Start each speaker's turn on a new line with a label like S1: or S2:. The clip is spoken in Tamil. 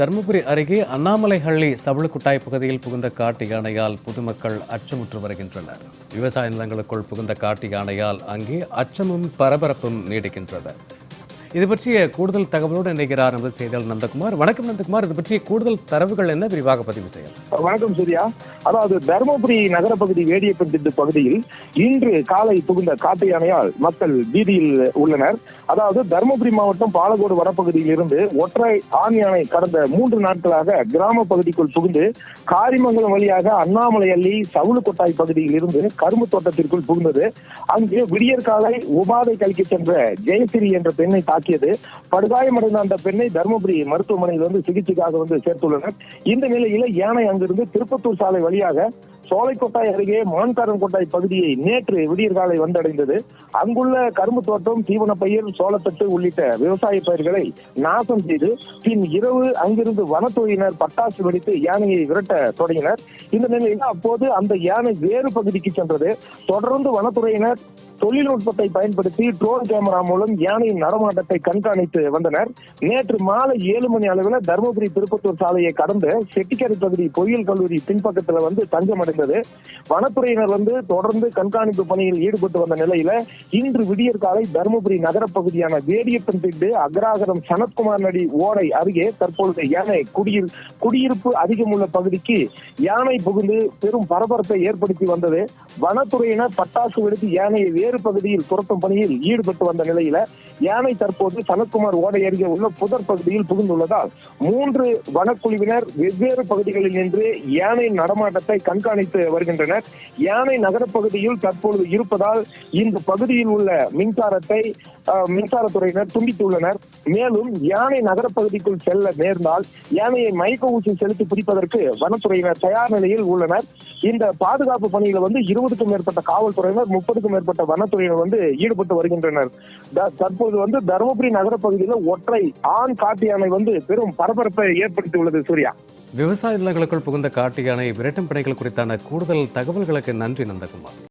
S1: தருமபுரி அருகே அண்ணாமலைஹள்ளி சவுளுக்குட்டாய் பகுதியில் புகுந்த காட்டு யானையால் பொதுமக்கள் அச்சமுற்று வருகின்றனர். விவசாய நிலங்களுக்குள் புகுந்த காட்டு யானையால் அங்கே அச்சமும் பரபரப்பும் நீடிக்கின்றன. இது பற்றிய கூடுதல் தகவலோடு இணைகிறார் நமது செய்தியாளர் நந்தகுமார். வணக்கம் நந்தகுமார். இது பற்றிய கூடுதல் தரவுகள் என்ன? விரிவாக பதிவு செய்யலாம்.
S2: வணக்கம் சூர்யா. அதாவது தருமபுரி நகர பகுதி வேடியப்பன் திட்டு பகுதியில் இன்று காலை புகுந்த காட்டு யானையால் மக்கள் வீதியில் உள்ளனர். அதாவது தருமபுரி மாவட்டம் பாலக்கோடு வரப்பகுதியில் இருந்து ஒற்றை ஆண் யானை கடந்த மூன்று நாட்களாக கிராம பகுதிக்குள் புகுந்து காரிமங்கலம் வழியாக அண்ணாமலையள்ளி சவுளுக்கொட்டாய் பகுதியில் இருந்து கரும்பு தோட்டத்திற்குள் புகுந்தது. அங்கு விடியற்காலை உபாதை கழிக்க சென்ற ஜெயசிறி என்ற பெண்ணை தாக்கியது. படுகாயமடைந்த அந்த பெண்ணை தருமபுரி மருத்துவமனையில் வந்து சிகிச்சைக்காக வந்து சேர்த்துள்ளனர். இந்த நிலையில யானை அங்கிருந்து திருப்பத்தூர் சாலை வழியாக சோலைக்கோட்டாய் அருகே மான்காரன்கோட்டாய் பகுதியை நேற்று விடியற்காலை வந்தடைந்தது. அங்குள்ள கரும்பு தோட்டம் தீவன பயிர் சோளத்தட்டு உள்ளிட்ட விவசாய பயிர்களை நாசம் செய்து பின் இரவு அங்கிருந்து வனத்துறையினர் பட்டாசு வெடித்து யானையை விரட்ட தொடங்கினர். இந்த நிலையில் அப்போது அந்த யானை வேறு பகுதிக்கு சென்றது. தொடர்ந்து வனத்துறையினர் தொழில்நுட்பத்தை பயன்படுத்தி ட்ரோன் கேமரா மூலம் யானையின் நடமாட்டத்தை கண்காணித்து வந்தனர். நேற்று மாலை ஏழு மணி அளவில் தருமபுரி திருப்பத்தூர் சாலையை கடந்து செட்டிக்கரை பகுதி பொயில் கல்லூரி பின்பக்கத்துல வந்து தஞ்சமடைந்தது. வனத்துறையினர் வந்து தொடர்ந்து கண்காணிப்பு பணியில் ஈடுபட்டு வந்த நிலையில இன்று விடியற் காலை தருமபுரி நகர பகுதியான வேடியப்பன் திட்டு அக்ராகரம் சனத்குமார் நடி ஓடை அருகே தற்பொழுது யானை குடியிரு குடியிருப்பு அதிகமுள்ள பகுதிக்கு யானை புகுந்து பெரும் பரபரப்பை ஏற்படுத்தி வந்தது. வனத்துறையினர் பட்டாசு வெடித்து யானையை பல்வேறு பகுதியில் துரத்தும் பணியில் ஈடுபட்டு வந்த நிலையில யானை தற்போது சனத்குமார் ஓடை அருகே உள்ள புதர் பகுதியில் புகுந்துள்ளதால் மூன்று வனக்குழுவினர் வெவ்வேறு பகுதிகளில் நின்று யானை நடமாட்டத்தை கண்காணித்து வருகின்றனர். யானை நகரப்பகுதியில் தற்பொழுது இருப்பதால் இந்த பகுதியில் உள்ள மின்சாரத்தை மின்சாரத்துறையினர் துண்டித்துள்ளனர். மேலும் யானை நகரப்பகுதிக்குள் செல்ல நேர்ந்தால் யானையை மயக்க ஊசி செலுத்தி பிடிப்பதற்கு வனத்துறையினர் தயார் நிலையில் உள்ளனர். இந்த பாதுகாப்பு பணியில வந்து இருபதுக்கும் மேற்பட்ட காவல்துறையினர் முப்பதுக்கும் மேற்பட்ட வனத்துறையினர் வந்து ஈடுபட்டு வருகின்றனர். த- தற்போது வந்து தருமபுரி நகர பகுதியில் ஒற்றை ஆண் காட்டு யானை வந்து பெரும் பரபரப்பை ஏற்படுத்தி உள்ளது சூர்யா.
S1: விவசாய நிலங்களுக்குள் புகுந்த காட்டு யானை விரட்டும் பணிகள் குறித்தான கூடுதல் தகவல்களுக்கு நன்றி நந்தகுமார்.